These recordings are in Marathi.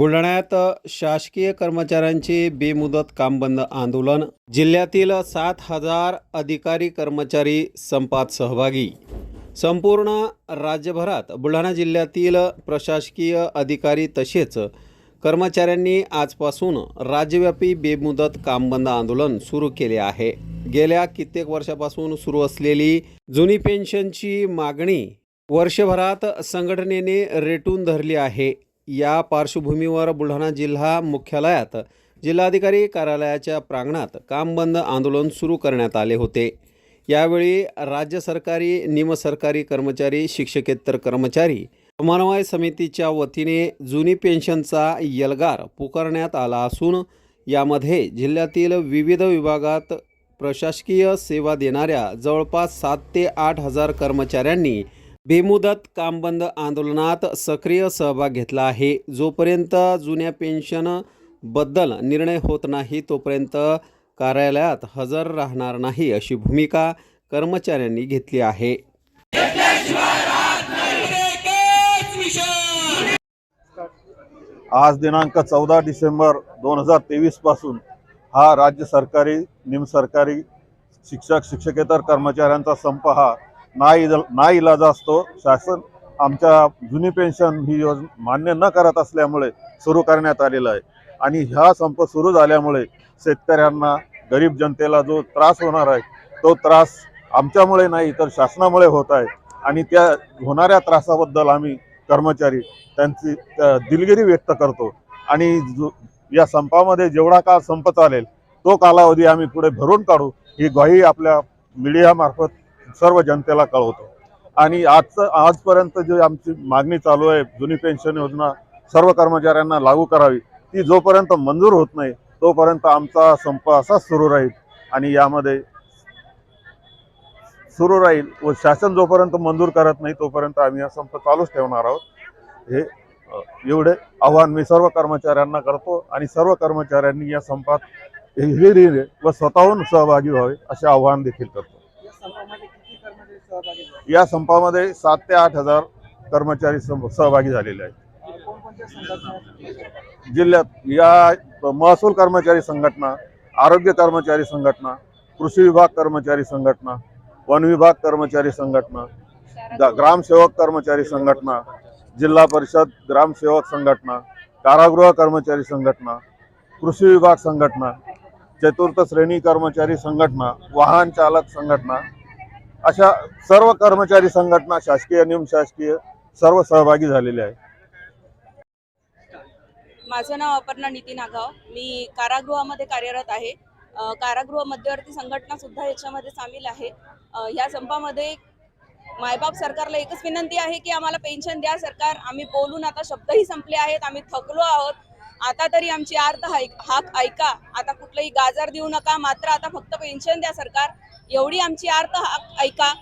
बुलढाण्यात शासकीय कर्मचाऱ्यांचे बेमुदत कामबंद आंदोलन जिल्ह्यातील सात हजार अधिकारी कर्मचारी संपात सहभागी. संपूर्ण राज्यभरात बुलढाणा जिल्ह्यातील प्रशासकीय अधिकारी तसेच कर्मचाऱ्यांनी आजपासून राज्यव्यापी बेमुदत कामबंद आंदोलन सुरू केले आहे. गेल्या कित्येक वर्षापासून सुरू असलेली जुनी पेन्शनची मागणी वर्षभरात संघटनेने रेटून धरली आहे. या पार्श्वभूमीवर बुलढाणा जिल्हा मुख्यालयात जिल्हाधिकारी कार्यालयाच्या प्रांगणात काम बंद आंदोलन सुरू करण्यात आले होते. यावेळी राज्य सरकारी निमसरकारी कर्मचारी शिक्षकेतर कर्मचारी समन्वय समितीच्या वतीने जुनी पेन्शनचा यलगार पुकारण्यात आला असून यामध्ये जिल्ह्यातील विविध विभागात प्रशासकीय सेवा देणाऱ्या जवळपास सात ते आठ हजार कर्मचाऱ्यांनी बेमुदत काम बंद आंदोलनात सक्रिय सहभाग घेतला आहे. जोपर्यंत जुन्या पेन्शनबद्दल निर्णय होत नाही तोपर्यंत कार्यालयात हजर राहणार नाही अशी भूमिका कर्मचाऱ्यांनी घेतली आहे. आज दिनांक चौदा डिसेंबर दोन हजार तेवीसपासून हा राज्य सरकारी निमसरकारी शिक्षक शिक्षकेतर कर्मचाऱ्यांचा संप हा नाही ना इलाज असतो. शासन आमच्या जुनी पेन्शन ही योजना मान्य न करत असल्यामुळे सुरू करण्यात आलेला आहे. आणि ह्या संप सुरू झाल्यामुळे शेतकऱ्यांना गरीब जनतेला जो त्रास होणार आहे तो त्रास आमच्यामुळे नाही तर शासनामुळे होत आहे. आणि त्या होणाऱ्या त्रासाबद्दल आम्ही कर्मचारी त्यांची दिलगिरी व्यक्त करतो. आणि जो- या संपामध्ये जेवढा काळ संप चालेल तो कालावधी आम्ही पुढे भरून काढू. ही ग्वाही आपल्या मीडियामार्फत सर्व जनतेला कळवतो. आणि आजचं आजपर्यंत जी आमची मागणी चालू आहे जुनी पेन्शन योजना सर्व कर्मचाऱ्यांना लागू करावी ती जोपर्यंत मंजूर होत नाही तोपर्यंत आमचा संप असाच सुरू राहील आणि यामध्ये सुरू राहील व शासन जोपर्यंत मंजूर करत नाही तोपर्यंत आम्ही हा संप चालूच ठेवणार आहोत. हे एवढे आव्हान मी सर्व कर्मचाऱ्यांना करतो आणि सर्व कर्मचाऱ्यांनी या संपात व स्वतःहून सहभागी व्हावे असे आव्हान देखील करतो. या संपामध्ये सात ते आठ हजार कर्मचारी सहभागी झालेले आहेत. जिल्ह्यात या महसूल कर्मचारी संघटना आरोग्य कर्मचारी संघटना कृषी विभाग कर्मचारी संघटना वन विभाग कर्मचारी संघटना ग्रामसेवक कर्मचारी संघटना जिल्हा परिषद ग्रामसेवक संघटना कारागृह कर्मचारी संघटना कृषी विभाग संघटना चतुर्थ श्रेणी कर्मचारी संघटना वाहन चालक संघटना अशा सर्व कर्मचारी संघटना शासकीय निमशासकीय सर्व सहभागी झालेले आहेत. माझं नाव अपर्णा नितीन आगाव. मी कारागृहामध्ये कार्यरत आहे. कारागृह मध्यवर्ती संघटना सुद्धा याच्यामध्ये सामील आहे. या संपामध्ये मायबाप सरकारला एकच विनंती आहे की आम्हाला पेन्शन द्या सरकार. आम्ही बोलून आता शब्दही संपले आहेत. आम्ही थकलो आहोत. आता तरी आमची अर्थ हाक हाक ऐका. आता कुठलंही गाजर देऊ नका मात्र आता फक्त पेन्शन द्या सरकार. एवढी आमची अर्थ हाक ऐका.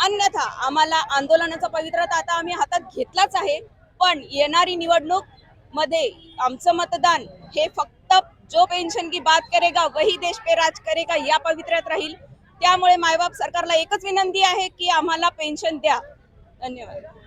अन्यथा आम्हाला आंदोलनाचा पवित्रता आता आम्ही हातात घेतलाच आहे. पण येणारी निवडणूकमध्ये आमचं मतदान हे फक्त जो पेन्शन की बात करेगा वही देश पे राज करेगा या पवित्र्यात राहील. त्यामुळे मायबाप सरकारला एकच विनंती आहे की आम्हाला पेन्शन द्या. धन्यवाद.